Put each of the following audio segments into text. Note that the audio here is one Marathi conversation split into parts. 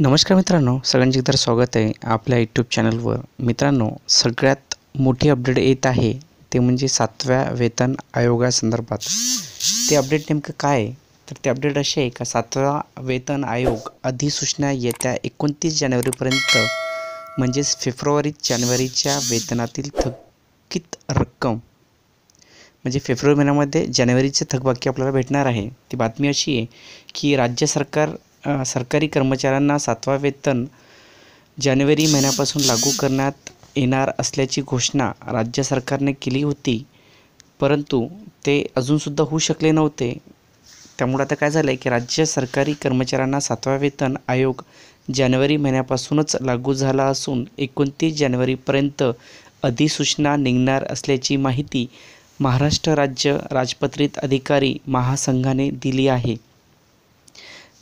नमस्कार मित्रांनो सगळ्यांचे एकदा स्वागत आहे आपल्या यूट्यूब चॅनलवर मित्रांनो सगळ्यात मोठी अपडेट येत आहे ते म्हणजे सातव्या वेतन आयोगासंदर्भात ते अपडेट नेमकं काय आहे? तर ते अपडेट असे आहे का सातवा वेतन आयोग अधिसूचना येत्या एकोणतीस जानेवारीपर्यंत म्हणजेच फेब्रुवारी जानेवारीच्या वेतनातील थकीत रक्कम म्हणजे फेब्रुवारी महिन्यामध्ये जानेवारीचे थकबाकी आपल्याला भेटणार आहे. ती बातमी अशी आहे की राज्य सरकार सरकारी कर्मचाऱ्यांना सातवा वेतन जानेवारी महिन्यापासून लागू करण्यात येणार असल्याची घोषणा राज्य सरकारने केली होती. परंतु ते अजूनसुद्धा होऊ शकले नव्हते. त्यामुळे आता काय झालं आहे की राज्य सरकारी कर्मचाऱ्यांना सातवा वेतन आयोग जानेवारी महिन्यापासूनच लागू झाला असून एकोणतीस जानेवारीपर्यंत अधिसूचना निघणार असल्याची माहिती महाराष्ट्र राज्य राजपत्रित अधिकारी महासंघाने दिली आहे.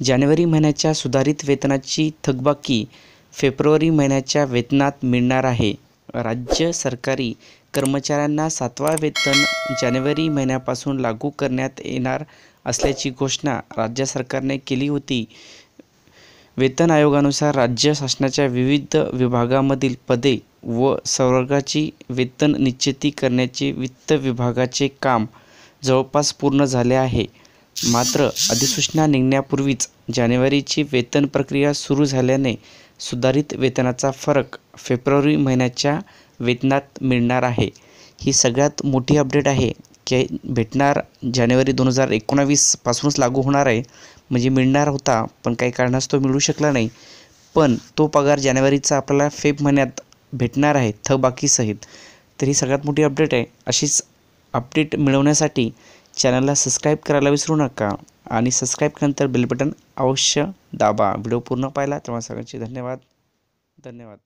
जानेवारी महिन्याच्या सुधारित वेतनाची थकबाकी फेब्रुवारी महिन्याच्या वेतनात मिळणार आहे. राज्य सरकारी कर्मचाऱ्यांना सातवा वेतन जानेवारी महिन्यापासून लागू करण्यात येणार असल्याची घोषणा राज्य सरकारने केली होती. वेतन आयोगानुसार राज्य शासनाच्या विविध विभागामधील पदे व संवर्गाची वेतन निश्चिती करण्याचे वित्त विभागाचे काम जवळपास पूर्ण झाले आहे. मात्र अधिसूचना निघण्यापूर्वीच जानेवारीची वेतन प्रक्रिया सुरू झाल्याने सुधारित वेतनाचा फरक फेब्रुवारी महिन्याच्या वेतनात मिळणार आहे. ही सगळ्यात मोठी अपडेट आहे की भेटणार जानेवारी दोन हजार एकोणावीसपासूनच लागू होणार आहे. म्हणजे मिळणार होता पण काही कारणास्तव मिळू शकला नाही. पण तो पगार जानेवारीचा आपल्याला फेब महिन्यात भेटणार आहे थकबाकीसहित तर ही सगळ्यात मोठी अपडेट आहे. अशीच अपडेट मिळवण्यासाठी चॅनलला सबस्क्राईब करायला विसरू नका आणि सबस्क्राईब केल्यानंतर बेल बटन अवश्य दाबा. व्हिडिओ पूर्ण पाहिला तेव्हा सगळ्यांचे धन्यवाद. धन्यवाद.